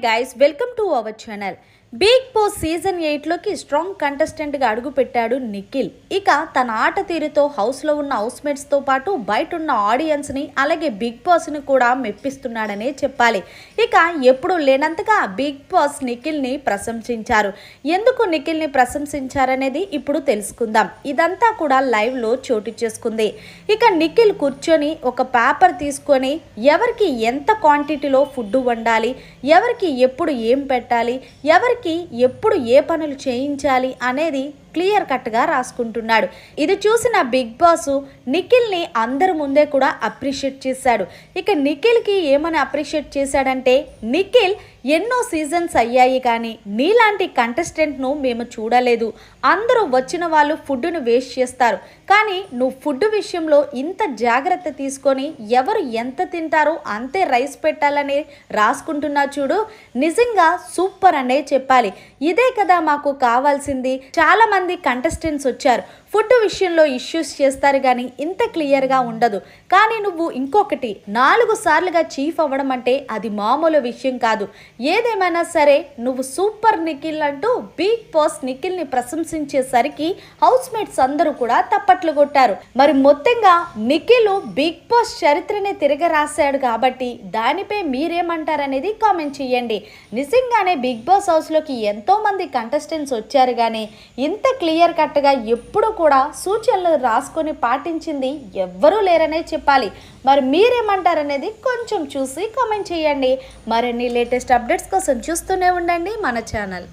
guys welcome to our channel. Big boss season ఎయిట్లోకి strong కంటెస్టెంట్గా అడుగుపెట్టాడు నిఖిల్. ఇక తన ఆట తీరుతో హౌస్లో ఉన్న హౌస్మేట్స్తో పాటు బయట ఉన్న ఆడియన్స్ని అలాగే బిగ్ బాస్ని కూడా మెప్పిస్తున్నాడనే చెప్పాలి. ఇక ఎప్పుడూ లేనంతగా బిగ్ బాస్ నిఖిల్ని ప్రశంసించారు. ఎందుకు నిఖిల్ని ప్రశంసించారనేది ఇప్పుడు తెలుసుకుందాం. ఇదంతా కూడా లైవ్లో చోటు చేసుకుంది. ఇక నిఖిల్ కూర్చొని ఒక పేపర్ తీసుకొని ఎవరికి ఎంత క్వాంటిటీలో ఫుడ్ వండాలి ఎవరికి ఎప్పుడు ఏం పెట్టాలి ఎవరికి ఎప్పుడు ఏ పనులు చేయించాలి అనేది క్లియర్ కట్గా రాసుకుంటున్నాడు. ఇది చూసిన బిగ్ బాస్ నిఖిల్ని అందరి ముందే కూడా అప్రిషియేట్ చేశాడు. ఇక నిఖిల్కి ఏమని అప్రిషియేట్ చేశాడంటే నిఖిల్ ఎన్నో సీజన్స్ అయ్యాయి కానీ నీలాంటి కంటెస్టెంట్ను మేము చూడలేదు. అందరూ వచ్చిన వాళ్ళు ఫుడ్ను వేస్ట్ చేస్తారు. కానీ నువ్వు ఫుడ్ విషయంలో ఇంత జాగ్రత్త తీసుకొని ఎవరు ఎంత తింటారో అంతే రైస్ పెట్టాలని రాసుకుంటున్నా చూడు. నిజంగా సూపర్ అనే చెప్పాలి. ఇదే కదా మాకు కావాల్సింది. చాలామంది మంది కంటెస్టెంట్స్ వచ్చారు. ఫుడ్ విషయంలో ఇష్యూస్ చేస్తారు కానీ ఇంత క్లియర్గా ఉండదు. కానీ నువ్వు ఇంకొకటి నాలుగు సార్లుగా చీఫ్ అవ్వడం అంటే అది మామూలు విషయం కాదు. ఏదేమైనా సరే నువ్వు సూపర్ నిఖిల్ అంటూ బిగ్ బాస్ నిఖిల్ని ప్రశంసించేసరికి హౌస్ మేట్స్ అందరూ కూడా తప్పట్లు కొట్టారు. మరి మొత్తంగా నిఖిల్ బిగ్ బాస్ చరిత్రని తిరగ రాశాడు కాబట్టి దానిపై మీరేమంటారనేది కామెంట్ చేయండి. నిజంగానే బిగ్ బాస్ హౌస్లోకి ఎంతోమంది కంటెస్టెంట్స్ వచ్చారు కానీ ఇంత క్లియర్ కట్గా ఎప్పుడు కూడా సూచనలు రాసుకొని పాటించింది ఎవ్వరూ లేరనే చెప్పాలి. మరి మీరేమంటారనేది కొంచెం చూసి కామెంట్ చేయండి. మరిన్ని లేటెస్ట్ అప్డేట్స్ కోసం చూస్తూనే ఉండండి మన ఛానల్.